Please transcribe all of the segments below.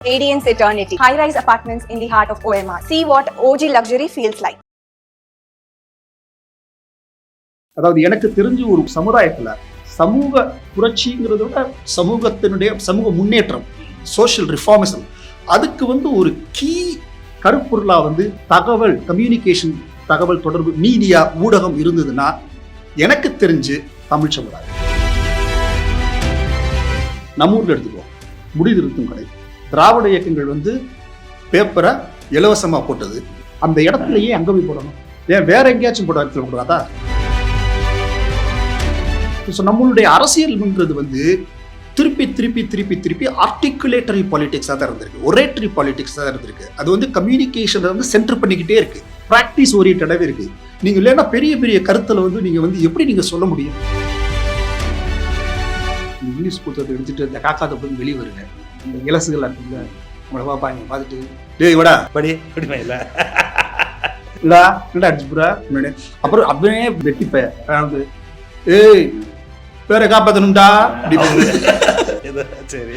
Radiance Eternity, high rise apartments in the heart of OMR. See what OG luxury feels like. அதாவது எனக்கு தெரிஞ்சு ஒரு சமுதாயத்துல சமூக புரட்சிங்கிறத விட சமூகத்தினுடைய சமூக முன்னேற்றம் சோஷியல் ரிஃபார்மிசம் அதுக்கு வந்து ஒரு கீ கருப்பொருளா வந்து தகவல் கம்யூனிகேஷன் தகவல் தொடர்பு மீடியா ஊடகம் இருந்ததுன்னா எனக்கு தெரிஞ்சு தமிழ் சமுதாயம் நம்ம ஊரில் எடுத்துக்குவோம் முடிதிருத்தும் கடை திராவிட இயக்கங்கள் வந்து பேப்பரை இலவசமாக போட்டது. அந்த இடத்துலயே அங்கே போய் போடணும். ஏன் வேற எங்கேயாச்சும் போட இடத்துல கூடாதா ஸோ நம்மளுடைய அரசியல்ன்றது வந்து திருப்பி திருப்பி திருப்பி திருப்பி ஆர்டிகுலேட்டரி பாலிடிக்ஸாக தான் இருந்திருக்கு. ஒரேட்டரி பாலிடிக்ஸாக தான் இருந்திருக்கு. அது வந்து கம்யூனிகேஷனை வந்து சென்டர் பண்ணிக்கிட்டே இருக்கு. ப்ராக்டிஸ் ஓரியன்டாகவே இருக்கு. நீங்கள் இல்லைன்னா பெரிய பெரிய கருத்தில் வந்து நீங்கள் வந்து எப்படி நீங்கள் சொல்ல முடியும்? இங்கிலீஷ் புத்தகத்தை எடுத்துட்டு இந்த காக்காத போய் வெளியே வருங்க. இந்த இலசுகள் இருக்குல்ல உங்களை பாப்பா நீங்க பார்த்துட்டு டேய் விடா. படி படிமா இல்ல. இல்லடா இல்லடா அடிச்சு புறா முன்னாடி. அப்புறம் அப்படியே வெட்டிப்பேன் அதாவது ஏய் பேரை காப்பாத்தணும்டா அப்படி இது சரி.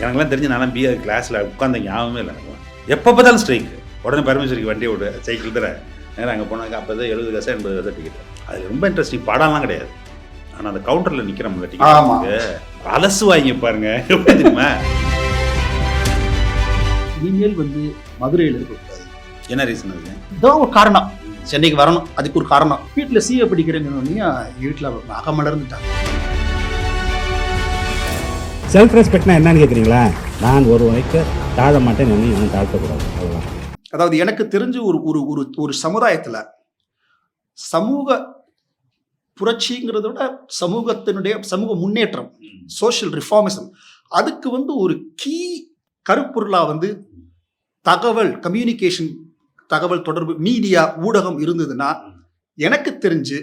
எனக்கெல்லாம் தெரிஞ்சு நானும் பிஏ கிளாஸில் உட்காந்த ஞாபகமே இல்லை எனக்கு. எப்போ பார்த்தாலும் ஸ்ட்ரைக் உடனே பரமேஸ்வரிக்கு வண்டி விடு சைக்கிள் தர. நேரம் அங்கே போனாக்க அப்போ தான் எழுபது காசு எண்பது காசு டிக்கெட் அது ரொம்ப இன்ட்ரெஸ்டிங் படம்லாம் கிடையாது. ஆனால் அந்த கவுண்டரில் நிற்கிறோம்ல ஆமா. டிக்கெட் அலசு வாங்கி பாருங்க. எப்படி தெரியுமா? இனிமேல் வந்து மதுரையில் இருக்கக்கூடாது. என்ன ரீசன் அதுக்கு இதான் ஒரு காரணம். சென்னைக்கு வரணும். அதுக்கு ஒரு காரணம். வீட்டில் சிஏ படிக்கிறேங்கன்னு வீட்டில் அகமலர்ந்துட்டாங்க செல்ஃப் ரெஸ்பெக்ட்னா என்னன்னு கேட்குறீங்களா நான் ஒரு வரைக்கு தாழ மாட்டேன் என்னை அவன் தாழ்த்தக்கூடாது. அவ்வளோதான் அதாவது எனக்கு தெரிஞ்சு ஒரு ஒரு ஒரு ஒரு சமுதாயத்துல சமூக புரட்சிங்கிறத விட சமூகத்தினுடைய சமூக முன்னேற்றம் சோஷியல் ரிஃபார்மிசம் அதுக்கு வந்து ஒரு கீ கருப்பொருளா வந்து தகவல் கம்யூனிகேஷன் தகவல் தொடர்பு மீடியா ஊடகம் இருந்ததுன்னா எனக்கு தெரிஞ்சு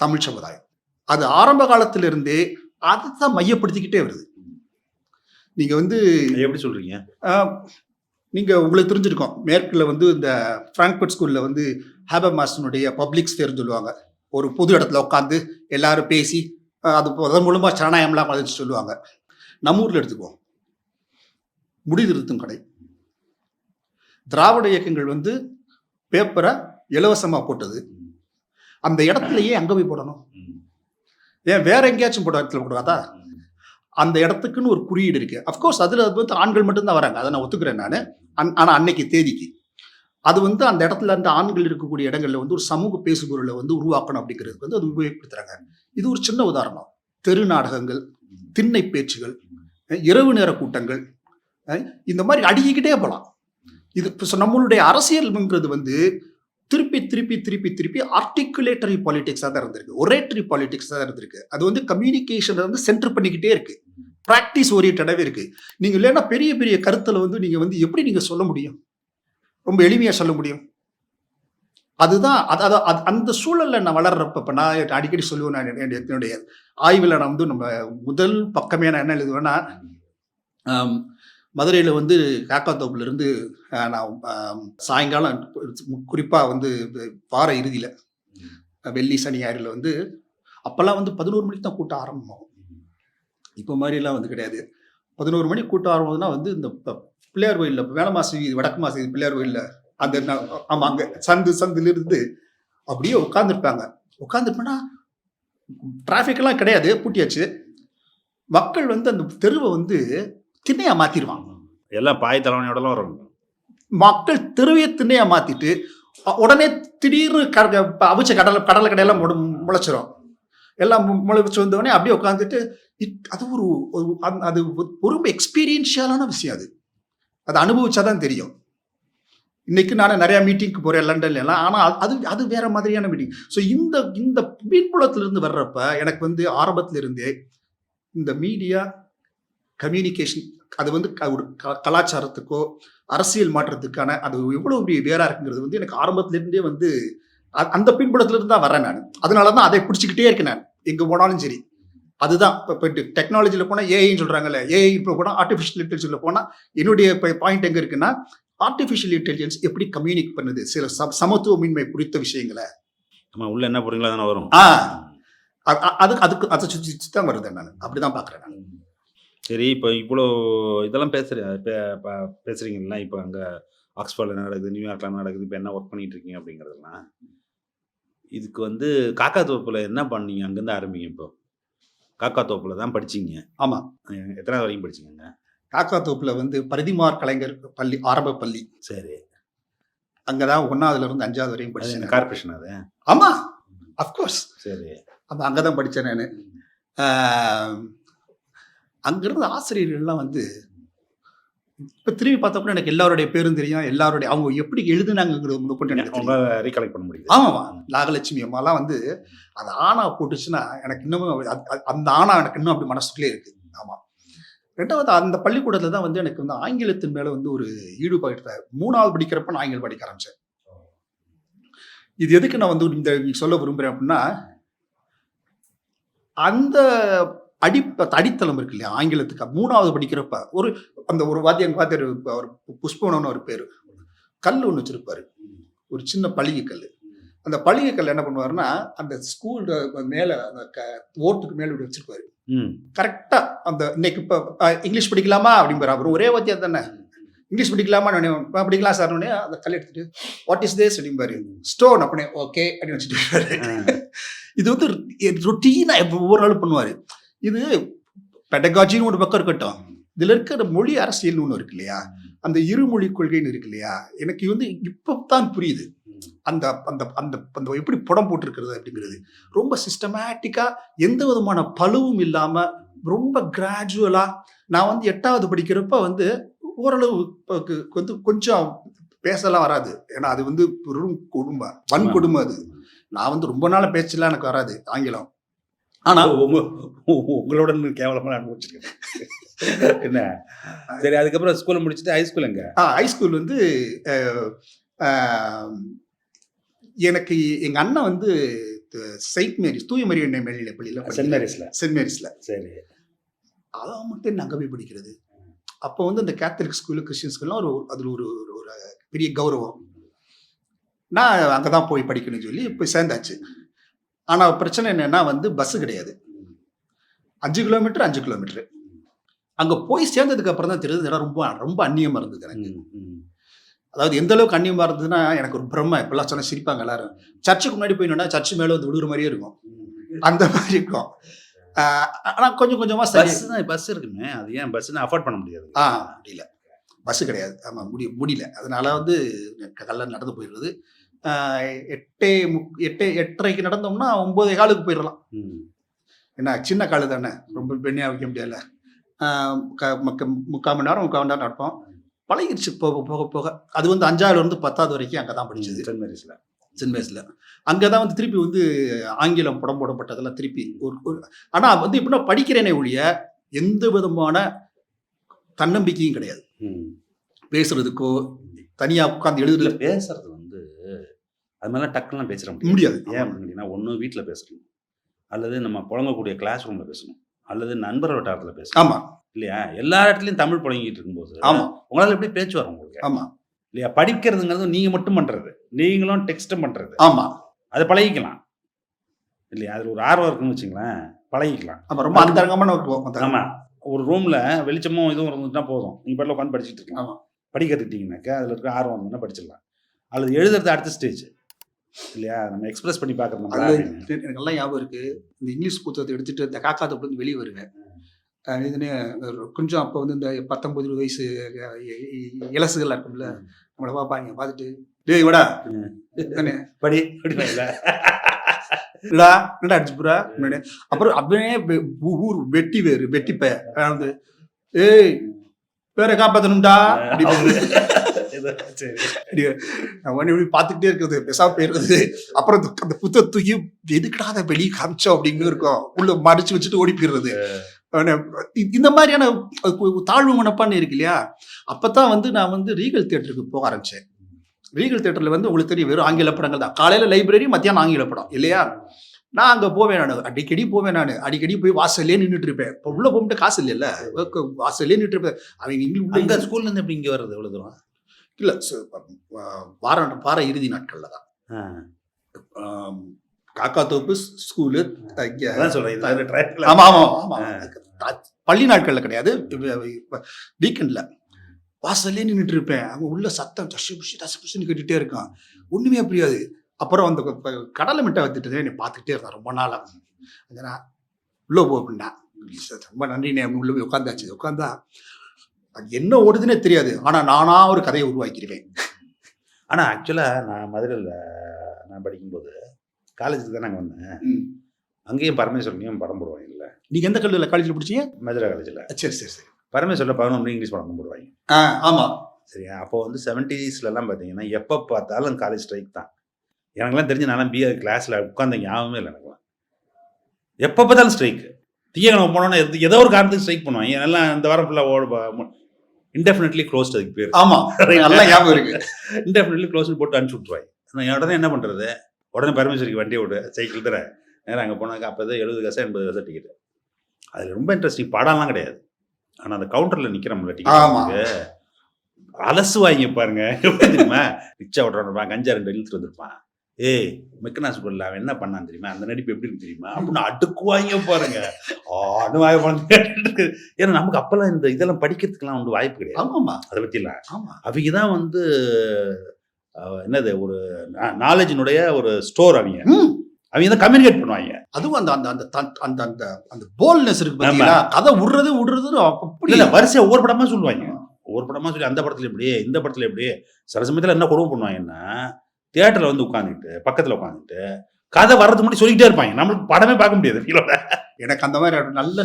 தமிழ் சமுதாயம். அது ஆரம்ப காலத்திலிருந்தே அதை தான் மையப்படுத்திக்கிட்டே வருது. நீங்க வந்து எப்படி சொல்றீங்க? ஆஹ், நீங்க உங்களுக்கு தெரிஞ்சிருக்கோம். மேற்குல வந்து இந்த ஃப்ராங்க்பர்ட் ஸ்கூல்ல வந்து ஹேபமாஸ்டனுடைய பப்ளிக் ஸ்பேர்னு சொல்லுவாங்க. ஒரு பொது இடத்துல உட்காந்து எல்லாரும் பேசி அது அதன் மூலமாக சரணாயம்லாம் வளர்ச்சி சொல்லுவாங்க. நம்ம ஊரில் எடுத்துக்குவோம். முடிதிருத்தும் கடை. திராவிட இயக்கங்கள் வந்து பேப்பரை இலவசமாக போட்டது. அந்த இடத்துலயே அங்கே போய் போடணும். ஏன் வேற எங்கேயாச்சும் போட இடத்துல போடாதா அந்த இடத்துக்குன்னு ஒரு குறியீடு இருக்கு. அஃப்கோர்ஸ் அதில் அது வந்து ஆண்கள் மட்டும்தான் வராங்க. அதை நான் ஒத்துக்கிறேன் நான். ஆனால் அன்னைக்கு தேதிக்கு. அது வந்து அந்த இடத்துல அந்த ஆண்கள் இருக்கக்கூடிய இடங்கள்ல வந்து ஒரு சமூக பேசுபொருளை வந்து உருவாக்கணும் அப்படிங்கிறதுக்கு வந்து அது உபயோகப்படுத்துறாங்க. இது ஒரு சின்ன உதாரணம். தெரு நாடகங்கள் திண்ணை பேச்சுகள் இரவு நேர கூட்டங்கள் இந்த மாதிரி அடிக்கிட்டே போகலாம் இது இப்போ நம்மளுடைய அரசியல்ங்கிறது வந்து திருப்பி திருப்பி திருப்பி திருப்பி ஆர்டிகுலேட்டரி பாலிடிக்ஸாக தான் இருந்திருக்கு. ஒரேட்டரி பாலிடிக்ஸ் தான் இருந்திருக்கு. அது வந்து கம்யூனிகேஷனை வந்து சென்டர் பண்ணிக்கிட்டே இருக்கு. ப்ராக்டிஸ் ஓரியன்டாகவே இருக்கு. நீங்கள் இல்லைன்னா பெரிய பெரிய கருத்தில் வந்து நீங்கள் வந்து எப்படி நீங்கள் சொல்ல முடியும்? ரொம்ப எளிமையாக சொல்ல முடியும். அதுதான் அது அது- அது- அந்த சூழலில் நான் வளர்றப்ப இப்போ நான் அடிக்கடி சொல்லுவேன் நான் என்னுடைய- ஆய்வில் நான் வந்து நம்ம முதல் பக்கமே நான் என்ன எழுதுவேன்னா மதுரையில் வந்து காக்காத்தோப்புலேருந்து நான் சாயங்காலம் குறிப்பாக வந்து வார இறுதியில் வெள்ளி சனி ஞாயிறில் வந்து அப்போல்லாம் வந்து பதினோரு மணிக்கு தான் கூட்டம் ஆரம்பமாகும். இப்போ மாதிரிலாம் வந்து கிடையாது. பதினோரு மணிக்கு கூட்டம் ஆரம்பம்னா வந்து இந்த பிள்ளையார் கோயிலில் வேலை மாசி வடக்கு மாசி பிள்ளையார் கோயிலில் அந்த ந- ஆமா அங்கே சந்து சந்துல இருந்து அப்படியே உட்காந்துருப்பாங்க உட்காந்துருப்பேன்னா டிராஃபிக்லாம் கிடையாது பூட்டியாச்சு. மக்கள் வந்து அந்த தெருவை வந்து திண்ணையா மாத்திடுவாங்க எல்லாம் பாய் தலைவனையோடலாம் வரும் மக்கள் தெருவையே திண்ணையா மாத்திட்டு அ- உடனே திடீர்னு க- க- அவிச்ச கடலை கடலை கடையெல்லாம் முளைச்சிரும். எல்லாம் முளைச்சு வந்தவொடனே அப்படியே உட்காந்துட்டு அது ஒரு அது ஒரு ரொம்ப எக்ஸ்பீரியன்ஷியலான விஷயம் அது. அது அனுபவிச்சாதான் தெரியும். இன்னைக்கு நான் நிறையா மீட்டிங்க்கு போகிறேன் லண்டன்ல எல்லாம். ஆனால் அது- அது அது வேற மாதிரியான மீட்டிங் ஸோ இந்த இந்த பின்புலத்துல வர்றப்ப எனக்கு வந்து ஆரம்பத்திலிருந்தே இந்த மீடியா கம்யூனிகேஷன் அது வந்து க- ஒரு க- கலாச்சாரத்துக்கோ அரசியல் மாற்றத்துக்கான அது எவ்வளோ பெரிய வேறா இருக்குங்கிறது வந்து எனக்கு ஆரம்பத்திலிருந்தே வந்து அந்த பின்புலத்திலிருந்து தான் வரேன் நான். அதனால தான் அதை பிடிச்சிக்கிட்டே இருக்கேன் நான். எங்கே போனாலும் சரி. அதுதான். இப்போ இப்போ டெக்னாலஜியில் போனால் ஏஐன்னு சொல்கிறாங்கல்ல ஏஐ இப்போ போனால் ஆர்டிஃபிஷியல் இன்டெலிஜென்ஸில் போனால் என்னுடைய பாயிண்ட் எங்கே இருக்குன்னா ஆர்டிஃபிஷியல் இன்டெலிஜென்ஸ் எப்படி கம்யூனிக் பண்ணுது? சில சம சமத்துவமின்மை குறித்த விஷயங்களை. நம்ம உள்ள என்ன போறீங்களோ தானே வரும்? ஆ. அ- அ- அதுக்கு அதை சுற்றி சுற்றி தான் வருது நான் அப்படி தான் பார்க்குறேன் நான் சரி இப்போ இவ்வளோ இதெல்லாம் பேசுகிற பே ப- பேசுறீங்கல்ல இப்போ அங்கே ஆக்ஸ்ஃபோர்டில் என்ன நடக்குது நியூயார்க்கில் என்ன நடக்குது இப்போ என்ன ஒர்க் பண்ணிட்டு இருக்கீங்க அப்படிங்கிறதெல்லாம். இதுக்கு வந்து காக்கா தோப்பில் என்ன பண்ணீங்க? அங்கேருந்து ஆரம்பிங்க இப்போ. காக்கா தோப்பில் தான் படிச்சீங்க. ஆமா. அஹ் எத்தனாவது வரைக்கும் படிச்சீங்க காக்கா தோப்புல வந்து பரிதிமார் கலைஞர் பள்ளி ஆரம்ப பள்ளி. சரி. அங்கதான் ஒன்னாவதுல இருந்து அஞ்சாவது வரையும் படிச்சேன் கார்பரேஷன் அது? ஆமா. அஃப்கோர்ஸ் சரி. அப்ப அங்கதான் படிச்சேன் நான். அங்கிருந்த ஆசிரியர்கள்லாம் வந்து இப்ப திரும்பி பார்த்தப்ப எனக்கு எல்லாருடைய பேரும் தெரியும். எல்லாருடைய அவங்க எப்படி எழுதுனாங்கிறது முதற்கொண்டு எனக்கு தெரியும். உங்களால் ரீகலெக்ட் பண்ண முடியுது. ஆமாமா. நாகலட்சுமி அம்மாலாம் வந்து அது ஆணா போட்டுச்சுன்னா எனக்கு இன்னமும் அந்த ஆணா எனக்கு இன்னும் அப்படி மனசுக்குள்ளே இருக்கு. ஆமா. ரெண்டாவது அந்த பள்ளிக்கூடத்துல தான் வந்து எனக்கு வந்து ஆங்கிலத்தின் மேல வந்து ஒரு ஈடுபாடு மூணாவது படிக்கிறப்ப நான் ஆங்கிலம் படிக்க ஆரம்பிச்சேன். இது எதுக்கு நான் வந்து இந்த சொல்ல விரும்புறேன் அப்படின்னா அந்த அடி அடித்தளம் இருக்கு இல்லையா? ஆங்கிலத்துக்கு. மூணாவது படிக்கிறப்ப ஒரு அந்த ஒரு வாத்தியம் வாத்தியார் அவர் புஷ்பவனம்னு ஒரு பேரு. கல் ஒன்று வச்சிருப்பாரு. ஒரு சின்ன பளிகை கல் அந்த பளிகை கல் என்ன பண்ணுவாருன்னா அந்த ஸ்கூல் மேல அந்த க- ஓட்டுக்கு மேல இப்படி வச்சிருப்பாரு. ம். கரெக்டா அந்த இன்னைக்கு இப்ப இங்கிலீஷ் படிக்கலாமா? அப்படிங்கிற அவர். ஒரே வாத்தியார் தானே. இங்கிலீஷ் படிக்கலாமா நான் "ஆ, படிக்கலாம் சார். அந்த கல் எடுத்துட்டு வாட் இஸ் தேஸ் அப்படிம்பாரு. ஸ்டோன் அப்படியே ஓகே அப்படின்னு வச்சுட்டு. இது வந்து ரொட்டீனா ஒவ்வொரு நாளும் பண்ணுவாரு. இது பெடகாஜின்னு ஒரு பக்கம் இருக்கட்டும். இதில் இருக்கிற மொழி அரசியல்னு ஒன்று இருக்கு இல்லையா? அந்த இருமொழி கொள்கைன்னு இருக்கு இல்லையா? எனக்கு வந்து இப்போ தான் புரியுது. அந்த அந்த அந்த அந்த எப்படி புடம் போட்டிருக்கிறது அப்படிங்கிறது. ரொம்ப சிஸ்டமேட்டிக்காக எந்த விதமான பழுவும் இல்லாமல் ரொம்ப கிராஜுவலாக நான் வந்து எட்டாவது படிக்கிறப்ப வந்து ஓரளவு வந்து கொஞ்சம் பேசலாம் வராது. ஏன்னா அது வந்து பெரும் கொடுமை வன்கொடுமை அது. நான் வந்து ரொம்ப நாள் பேச்செல்லாம் எனக்கு வராது ஆங்கிலம். ஆனா உங்க உங்களோட இன்னும் கேவலமா அனுபவிச்சிருக்கேன் என்ன? சரி அதுக்கப்புறம் ஸ்கூல்ல முடிச்சுட்டு ஹை ஸ்கூல் எங்க? ஹைஸ்கூல் வந்து எனக்கு எங்க அண்ணன் வந்து செயின்ட் மேரிஸ் தூய மரிய மேல்நிலை பள்ளியில சென்ட் மேரிஸ்ல சென்ட் மேரிஸ்ல சரி. அதான் மட்டும் அங்கே போய் படிக்கிறது. அப்போ வந்து இந்த கேத்தலிக் ஸ்கூலு கிறிஸ்டின் ஸ்கூல்லாம் ஒரு அதில் ஒரு ஒரு- ஒரு பெரிய கௌரவம். நான் அங்கே தான் போய் படிக்கணும்னு சொல்லி போய் சேர்ந்தாச்சு. ஆனால் பிரச்சனை என்னன்னா வந்து பஸ்ஸு கிடையாது. அஞ்சு கிலோமீட்டர் அஞ்சு கிலோமீட்டர் அங்கே போய் சேர்ந்ததுக்கு அப்புறம் தான் தெரியுது இடம் ரொம்ப ரொம்ப அந்நியமாக இருந்தது எனக்கு. அதாவது எந்த அளவுக்கு அந்நியமாக இருந்ததுன்னா எனக்கு ஒரு பிரம்மை இப்பெல்லாம் சொன்ன சிரிப்பாங்க எல்லாரும். சர்ச்சுக்கு முன்னாடி போய் நின்னா சர்ச்சு மேலே வந்து விழுகிற மாதிரியே இருக்கும். அந்த மாதிரி இருக்கும். ஆனால் கொஞ்சம் கொஞ்சமாக சரி. பஸ் தான் பஸ் இருக்குமே. அது ஏன் பஸ் அஃபோர்ட் பண்ண முடியாது. ஆ முடியல. பஸ்ஸு கிடையாது. ஆமாம் முடி முடியல. அதனால வந்து கல்ல நடந்து போயிடுறது எட்டே முக் எட்டே எட்டரைக்கு நடந்தோம்னா ஒன்பதே காலுக்கு போயிடலாம். ம். ஏன்னா சின்ன காலு தானே. ரொம்ப பெண்ணியாக வைக்க முடியல. முக்கால் மணி நேரம் முக்கால் மணி நேரம் நடப்போம். பழகிருச்சு போக போக போக. அது வந்து அஞ்சாவதுல இருந்து பத்தாவது வரைக்கும் அங்கே தான் படிச்சது. சென்ட் மேரிஸ்ல சென்ட் மேரிஸ்ல அங்கே தான் வந்து திருப்பி வந்து ஆங்கிலம் படம் போடப்பட்டதெல்லாம் திருப்பி ஒரு ஒரு- ஆனா வந்து எப்படின்னா படிக்கிறேனே ஒழிய எந்த விதமான தன்னம்பிக்கையும் கிடையாது. பேசுறதுக்கோ தனியா உட்கார்ந்து இதுல எழுதுறது பேசுறது அது மாதிரிலாம் டக்குலாம் பேசுற முடியாது. முடியாது. ஏன் அப்படின்னு ஒன்று வீட்டில் பேசணும். அல்லது நம்ம புழங்கக்கூடிய கிளாஸ் ரூம்ல பேசணும். அல்லது நண்பர் வட்டாரத்தில் பேசணும். ஆமா. இல்லையா? எல்லா இடத்துலையும் தமிழ் புழங்கிட்டு இருக்கும்போது ஆமா. உங்களால எப்படி பேச்சு வரும் உங்களுக்கு? ஆமா. இல்லையா? படிக்கிறதுங்கிறது நீங்க மட்டும் பண்றது. நீங்களும் டெக்ஸ்ட்டும் பண்றது. ஆமா. அதை பழகிக்கலாம். இல்லையா? அதுல ஒரு ஆர்வம் இருக்குன்னு வச்சுங்களேன் பழகிக்கலாம். ஆமா ரொம்ப அந்தரங்கமான ஒரு அந்த- ஆமா. ஒரு ரூம்ல வெளிச்சமும் இதுவும் இருந்துட்டா போதும். நீங்க பாட்டில் உட்காந்து படிச்சுட்டு இருக்கலாம் ஆமா. படிக்க கற்றுக்கிட்டீங்கன்னாக்கா அதுல இருக்க ஆர்வம் இருந்ததுன்னா படிச்சிடலாம். அல்லது எழுதுறது அடுத்த ஸ்டேஜ் இல்லையா? நம்ம எக்ஸ்பிரஸ் பண்ணி நம்ம எனக்கு நல்லா ஞாபகம் இருக்கு. இந்த இங்கிலீஷ் புத்தகத்தை எடுத்துட்டு இந்த காக்கா தொப்புல இருந்து வெளியே வருவேன். அஹ் இதுனே ஒரு கொஞ்சம் அப்போ வந்து இந்த பத்தொன்பது இருபது வயசு அஹ் இ- இ- இளசுகள்லாம் இருக்கும்ல நம்மளை பார்ப்பாங்க பார்த்துட்டு டேய் விடா. படி இல்லடா என்னடா அடிச்சு புறா? முன்னாடி அப்புறம் அப்படியே ஊர் வெட்டி வேறு வெட்டி பே வந்து ஏய் பேரை காப்பாத்தணும்டா. அப்படி சரி இப்படி பார்த்துக்கிட்டே இருக்கிறது பெசாம போயிடுறது அப்புறம் அந்த- புத்தகத்தை தூக்கி எதுக்குடா அதை வெளியே காமிச்சோம் அப்படின்னு இருக்கும். உள்ள மடிச்சு வச்சுட்டு ஓடி போயிடுறது. இந்த மாதிரியான தாழ்வு மனப்பான்மை இருக்கு இல்லையா? அப்பதான் வந்து நான் வந்து ரீகல் தியேட்டருக்கு போக ஆரம்பிச்சேன். ரீகல் தியேட்டர்ல வந்து உங்களுக்கு தெரியும் வெறும் ஆங்கில படங்கள் தான். காலையில லைப்ரரி மத்தியானம் ஆங்கில படம் இல்லையா? நான் அங்க போவேன் நான். அடிக்கடி போவேன் நான். அடிக்கடி போய் வாசல்லே நின்றுட்டு இருப்பேன். இப்போ உள்ள போக காசு இல்லைல்ல. வாசல்லே நின்றுட்டு இருப்பேன். அவங்க அங்க இங்கிலீஷ் ஸ்கூல்ல இருந்து எப்படி இங்க வர்றது? எவ்வளவு தூரம்? இல்ல வார வார இறுதி நாட்கள்ல தான். காக்கா தோப்பு ஸ்கூலு பள்ளி நாட்கள்ல கிடையாது. வீக்கெண்ட்ல வாசல்லே நின்றுட்டு இருப்பேன் அங்க உள்ள சத்தம் தஷு புஷி தசு புஷின்னு கேட்டுட்டே இருக்கான். ஒண்ணுமே புரியாது. அப்புறம் அந்த கடலை மிட்டாய் வத்துட்டு என்னை பார்த்துக்கிட்டே இருந்தான் ரொம்ப நாளா. அது நான் உள்ள போ அப்படின்னா. ரொம்ப நன்றி நான் உள்ள போய் உட்காந்தாச்சு உட்காந்தா அது என்ன ஓடுதுன்னே தெரியாது. ஆனா நானா ஒரு கதையை உருவாக்கிடுவேன் ஆனால் ஆக்சுவலாக நான் மதுரையில் நான் படிக்கும்போது காலேஜுக்கு தான் நாங்கள் வந்தேன். அங்கேயும் பரமேஸ்வரனையும் படம் போடுவாங்க இல்லை. நீங்க எந்த கல்லூரியில் காலேஜில் படிச்சீங்க? மதுரை காலேஜில். சரி சரி சரி. பரமேஸ்வரில் பதினொன்று மணி இங்கிலீஷ் படம் போடுவாங்க. ஆ ஆமா. சரியா? அப்போ வந்து செவன்ட்டீஸ்லலாம் பார்த்தீங்கன்னா எப்போ பார்த்தாலும் காலேஜ் ஸ்ட்ரைக் தான். எனக்குலாம் தெரிஞ்சு நான்லாம் பிஏ கிளாஸில் உட்காந்த ஞாபகமே இல்லை எனக்குலாம் எப்போ பார்த்தாலும் ஸ்ட்ரைக் திங்கக்கிழமை போனோன்னா எது ஏதோ ஒரு காரணத்துக்கு ஸ்ட்ரைக் பண்ணுவாங்க. எல்லாம் இந்த வாரம் ஃபுல்லாக ஓட இன்டெஃபினெட்லி க்ளோஸ்ட் அதுக்கு பேர். ஆமா. நல்லா ஞாபகம் இருக்கு. இன்டெஃபினெட்லி க்ளோஸ் போட்டு அனுப்பிச்சு விட்ருவாங்க நான் உடனே என்ன பண்ணுறது உடனே பரமேஸ்வரிக்கு வண்டியை விடு சைக்கிள் தர நேரம் அங்கே போனாக்க அப்போ தான் எழுபது காசு எண்பது காசு டிக்கெட் அதில் ரொம்ப இன்ட்ரெஸ்டிங் படம்லாம் கிடையாது. ஆனால் அந்த கவுண்டரில் நிற்கிறோம்ல. டிக்கெட் அலசுவாங்க பாருங்க எப்படி தெரியுமா? ரிச்சா விட்றான் கஞ்சா ரெண்டு இழுத்துட்டு வந்திருப்பான் ஏய் மெக்கனாஸ் கொள்ள அவன் என்ன பண்ணான் தெரியுமா? அந்த நடிப்பு எப்படி இருக்கு தெரியுமா? அப்படின்னு அடுக்குவாங்க பாருங்க. ஆடு வாய ஏன்னா நமக்கு அப்பெல்லாம் இந்த இதெல்லாம் படிக்கிறதுக்கெல்லாம் வந்து வாய்ப்பு கிடையாது. ஆமாமா அதை பற்றிலாம் ஆமா. அவங்க தான் வந்து என்னது ஒரு நாலேஜினுடைய ஒரு ஸ்டோர் அவங்க. அவங்க தான் கம்யூனிகேட் பண்ணுவாங்க. அதுவும் அந்த அந்த அந்த அந்த அந்த அந்த போல்னஸ் இருக்கு பாத்தீங்களா கதை விடுறது விடுறது அப்படி இல்ல வரிசையா ஒவ்வொரு படமா சொல்லுவாங்க. ஒவ்வொரு படமா சொல்லி அந்த படத்துல எப்படி இந்த படத்துல எப்படி சில சமயத்துல என்ன கொடுமை பண்ணுவாங்கன்னா தியேட்டர்ல வந்து உட்காந்துக்கிட்டு பக்கத்துல உட்காந்துக்கிட்டு கதை வர்றதுக்கு முன்னாடி சொல்லிக்கிட்டே இருப்பாங்க. நம்மளுக்கு படமே பார்க்க முடியாது ஃபீலோட எனக்கு அந்த மாதிரி ஒரு நல்ல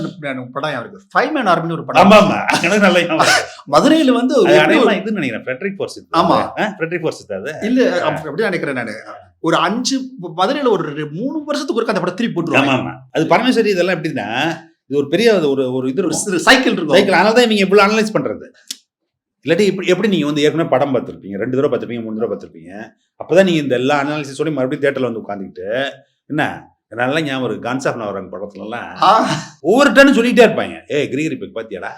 படம் இருக்கு. ஃபைவ் மேன் ஆர்மின்னு ஒரு படம். ஆமா எனக்கு நல்ல. மதுரையில வந்து ஒரு- இதுன்னு நினைக்கிறேன். ஃப்ரெட்ரிக் ஃபோர்ஸ் ஆமா. ஃப்ரெட்ரிக் ஃபோர்ஸ் அது. இல்ல அப்ப- அப்படி நினைக்கிறேன் நானு. ஒரு அஞ்சு மதுரையில ஒரு மூணு வருஷத்துக்கு ஒருக்க அந்த படம் திருப்பி போட்டுருவாங்க. ஆமா அது பரமேஸ்வரி இதெல்லாம் எப்படின்னா இது ஒரு பெரிய ஒரு ஒரு இது ஒரு சைக்கிள் இருக்கும். சைக்கிள் அதனால தான் இவங்க இவ்வளோ அனலைஸ் பண்றது. இல்லாட்டி இப்படி எப்படி நீங்க வந்து ஏற்கனவே படம் பார்த்துருப்பீங்க. ரெண்டு தடவை பார்த்துருப்பீங்க மூணு தடவை பார்த்துருப்பீங்க. அப்பதான் நீங்க இந்த எல்லா அனாலிசிஸோட மறுபடியும் தேட்டர்ல வந்து உட்காந்துக்கிட்டு என்ன? நல்லா ஞாபகம் இருக்கு. கான்ஸ் ஆஃப் நவரங்க படத்துலலாம். ஒவ்வொரு டைமும் சொல்லிட்டே இருப்பாங்க. ஏ கிரிகிரி பெக் பாத்தியாடா?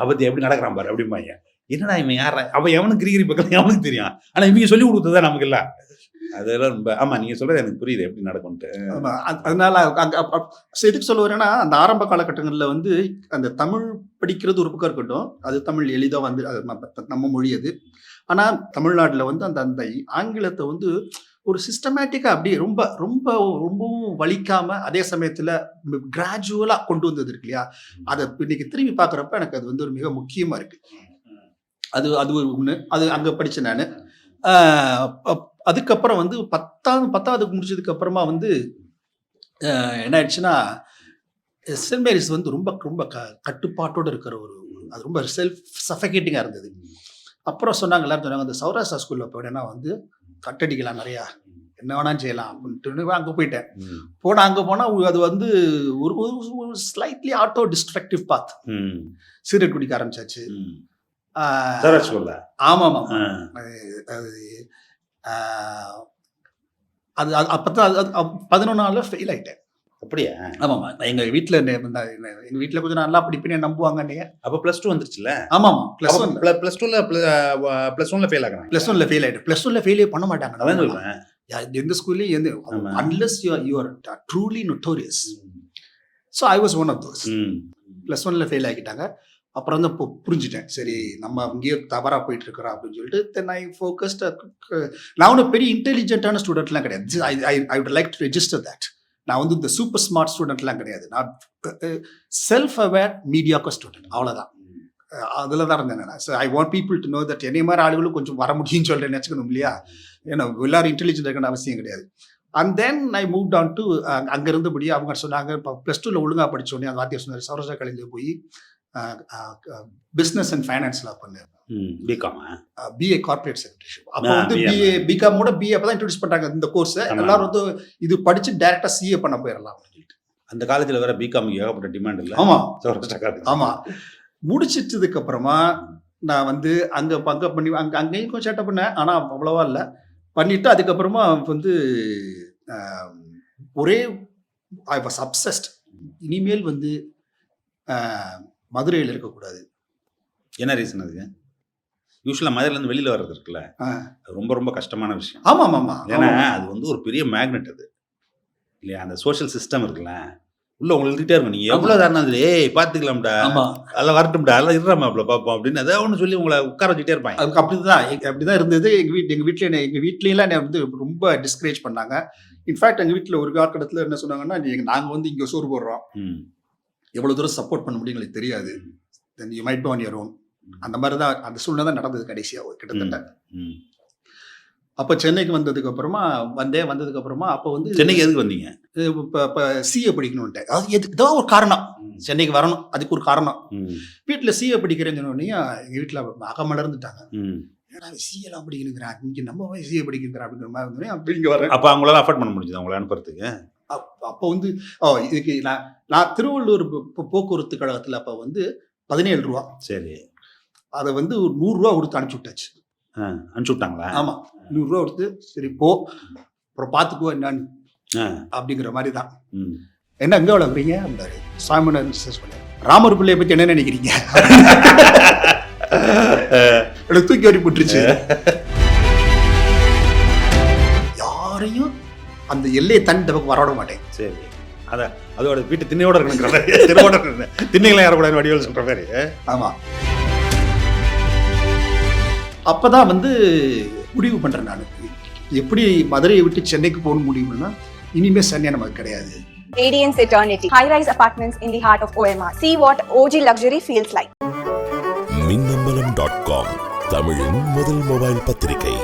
அப்பத்தி எப்படி நடக்கிறான் பாரு? அப்படிம்பாங்க. என்னடா இவன் யாரா? அவன் எவனுக்கு கிரிகிரி பெக் அவனுக்கு தெரியும். ஆனா இவங்க சொல்லி கொடுத்ததா நமக்கு இல்ல. அதெல்லாம் ரொம்ப ஆமா நீங்க சொல்றது எனக்கு புரியுது. எப்படி நடக்கும்ட்டு அதனால அங்க எதுக்கு சொல்ல வரேன்னா அந்த ஆரம்ப காலகட்டங்கள்ல வந்து அந்த தமிழ் படிக்கிறது ஒரு பக்கம் இருக்கட்டும். அது தமிழ் எளிதா வந்து நம்ம மொழி அது. ஆனால் தமிழ்நாட்டில் வந்து அந்த அந்த ஆங்கிலத்தை வந்து ஒரு சிஸ்டமேட்டிக்காக அப்படியே ரொம்ப ரொம்ப ரொம்பவும் வலிக்காமல் அதே சமயத்தில் கிராஜுவலாக கொண்டு வந்தது இருக்கு இல்லையா? அதை இன்னைக்கு திரும்பி பார்க்குறப்ப எனக்கு அது வந்து ஒரு மிக முக்கியமாக இருக்கு. அது அது ஒரு ஒன்று அது அங்கே படித்தேன் நான். அதுக்கப்புறம் வந்து பத்தாவது பத்தாவது முடிச்சதுக்கு அப்புறமா வந்து என்ன ஆயிடுச்சுன்னா சென்ட் மேரிஸ் வந்து ரொம்ப ரொம்ப க கட்டுப்பாட்டோடு இருக்கிற ஒரு அது ரொம்ப செல்ஃப் சஃபகேட்டிங்காக இருந்தது. அப்புறம் சொன்னாங்க எல்லாரும் சொன்னாங்க அந்த சௌராஷ்டிரா ஸ்கூலில் போனேன்னா வந்து கட்டடிக்கலாம் நிறையா. என்ன வேணாலும் செய்யலாம். அப்படின்ட்டு அங்கே போயிட்டேன். போனால் அங்கே போனால் அது வந்து ஒரு ஒரு slightly auto destructive path. Cigarette குடிக்க ஆரம்பிச்சாச்சு. ஆமாம். ஆ. அது அப்போ தான் அது பதினொன்றாவில் ஃபெயில் ஆயிட்டேன். அப்படியா? ஆமாம்மா. எங்கள் வீட்டில் எங்கள் வீட்டில் கொஞ்சம் நல்லா படிப்பேன் நம்புவாங்க நீங்கள் அப்ப பிளஸ் டூ வந்துருச்சுல ஆமாம் ப்ளஸ் ஒன் பிளஸ் டூல பிளஸ் ஒன்ல ஃபெயில் ஆகுறாங்க. ப்ளஸ் ஒன்ல ஃபெயில் ஆயிட்டு. ப்ளஸ் ஒன்ல ஃபெயிலே பண்ண மாட்டாங்க யா- எந்த ஸ்கூல்லையும் எந்த. Unless you you are truly notorious so I was one of those. Plus ஒன்ல ஃபெயில் ஆகிட்டாங்க. அப்புறம் வந்து இப்போ புரிஞ்சுட்டேன். சரி நம்ம அங்கேயே தவறாக போயிட்டு இருக்கிறோம் அப்படின்னு சொல்லிட்டு தென் ஐ ஃபோக்கஸ்ட் நான் ஒன்றும் பெரிய இன்டெலிஜென்ட்டான ஸ்டூடெண்ட்லாம் கிடையாது. I I would like to register that நான் வந்து இந்த சூப்பர் ஸ்மார்ட் ஸ்டூடெண்ட்லாம் கிடையாது. நான் செல்ஃப் அவேர் மீடியாக்கோ ஸ்டூடெண்ட் அவ்வளோதான் அதில் தான் இருந்தேன் நான். So I want people to know that என்னை மாதிரி ஆளுகளும் கொஞ்சம் வர முடியும்னு சொல்லிட்டு நினச்சிக்கணும் இல்லையா? ஏன்னா எல்லாரும் இன்டெலிஜென்ட் இருக்கணும் அவசியம் கிடையாது. And then I move down to அங்கே இருந்தபடி அவங்க சொன்னாங்க இப்போ ப்ளஸ் டூவில் ஒழுங்காக படித்தோடனே அந்த வாத்தியார் சொன்னார் சௌரசா காலேஜில் போய் பிஸ்னஸ் அண்ட் ஃபைனான்ஸ்லாம் பண்ணேன் ம். பிகாமா பிஏ கார்பரேட் செக்ரட்டரிஷிப் அப்போ வந்து. பிஏ பிகாமோட பிஏ அப்போ தான் இன்ட்ரடியூஸ் பண்ணுறாங்க இந்த கோர்ஸை. எல்லாரும் வந்து இது படித்து டேரெக்டாக சிஏ பண்ண போயிடலாம் சொல்லிட்டு. அந்த காலேஜ்ல வேற பிகாம் ஏகப்பட்ட டிமாண்ட் இல்ல? ஆமாம் சௌராஷ்டிரா காலேஜ் ஆமா. முடிச்சிட்டதுக்கு அப்புறமா நான் வந்து அங்க பங்க பண்ணி அங்க அங்கேயும் கொஞ்சம் சேட்டை பண்ணேன். ஆனா அவ்வளவா இல்லை. பண்ணிட்டு அதுக்கப்புறமா வந்து ஒரே ஐ வாஸ் அப்சஸ்ட் இனிமேல் வந்து மதுரையில் இருக்கக்கூடாது. என்ன ரீசன் அதுக்கு யூஸ்வலா மதுரையில இருந்து வெளியில வர்றது இருக்குல்ல. அது ரொம்ப ரொம்ப கஷ்டமான விஷயம். ஆமாம் ஆமாம் ஏன்னா ஆமாம். அது வந்து ஒரு பெரிய மேக்னெட் அது. இல்லையா? அந்த சோஷியல் சிஸ்டம் இருக்குல்ல உள்ள உங்களுக்கு இருந்துகிட்டே இருக்கும். நீங்க எவ்வளவு தானே அதுல ஏய் பாத்துக்கலாம்டா ஆமா. அதெல்லாம் வரட்டும்டா அதெல்லாம் இருறாம பாப்போம் அப்படின்னு ஏதாவது ஒன்று சொல்லி உங்களை உட்கார வச்சுட்டே இருப்பாங்க. அதுக்கு அப்படிதான் எங்க- அப்படிதான் இருந்தது. எங்க வீட்டு எங்க வீட்ல என்ன- எங்க வீட்லலாம் என்ன வந்து ரொம்ப டிஸ்கரேஜ் பண்ணாங்க. இன்ஃபேக்ட் எங்க வீட்ல ஒரு காலகட்டத்துல என்ன சொன்னாங்கன்னா நீங்க நாங்க வந்து இங்க சோறு போடுறோம். ம். எவ்வளவு தூரம் சப்போர்ட் பண்ண முடியும் எங்களுக்கு தெரியாது. Then you might on your own அந்த மாதிரி தான் அந்த சூழ்நிலை தான் நடந்தது கடைசியா கிட்டத்தட்ட. அப்ப சென்னைக்கு வந்ததுக்கு அப்புறமா வந்தேன் வந்ததுக்கு அப்புறமா அப்ப வந்து சென்னைக்கு எதுக்கு வந்தீங்க? இப்ப இப்ப சிஏ படிக்கணும்ட்டு அதாவது எது ஏதோ ஒரு காரணம். சென்னைக்கு வரணும் அதுக்கு ஒரு காரணம். வீட்டுல சிஏ படிக்கிறேன்னு சொன்ன உடனே எங்க வீட்டுல அகமலர்ந்துட்டாங்க. ஏன்னா சிஏ எல்லாம் படிக்கணுங்கிறான் இங்க நம்ம சிஏ படிக்கிறா அப்படிங்கிற மாதிரி இருந்தோடனே அப்ப இங்க வரேன். அப்ப அவங்களால அஃபோர்ட் பண்ண முடிஞ்சது? அவங்கள அனுப்புறதுக்கு? அப்- அப்போ வந்து ஓ இதுக்கு நான் நான் திருவள்ளூர் போக்குவரத்து கழகத்துல அப்ப வந்து பதினேழு ரூபா. சரி. அதை வந்து ஒரு நூறு ரூபா கொடுத்து அனுப்பிச்சு விட்டாச்சு அனுப்பிச்சு விட்டாங்களா ஆமா. நூறு ரூபா கொடுத்து சரி போ அப்புறம் பாத்துக்கோ என்னன்னு. அப்படிங்கிற மாதிரி தான். என்ன எங்க வளர்க்குறீங்க அப்படின்னாரு ரிசர்ச் பண்ண ராமர் பிள்ளைய பத்தி என்ன நினைக்கிறீங்க? என்னை தூக்கி வரி போட்டுருச்சு. யாரையும் அந்த எல்லையை தாண்டி இந்த பக்கம் வரவிட மாட்டேன். சரி. அத அதோட வீட்டு திண்ணையோட இருக்கணும். திண்ணைகளை ஏறக்கூடாது வடிவல் சொல்ற மாதிரி. ஆமா அப்பதான் வந்து முடிவு பண்றேன் நான் எப்படி மதுரையை விட்டு சென்னைக்கு போகணும் முடிவு பண்ணா இனிமே சென்னை நமக்கு கிடையாது Radiance Eternity. High rise apartments in the heart of OMR. See what OG luxury feels like. Minnambalam dot com தமிழின் முதல் மொபைல் பத்திரிகை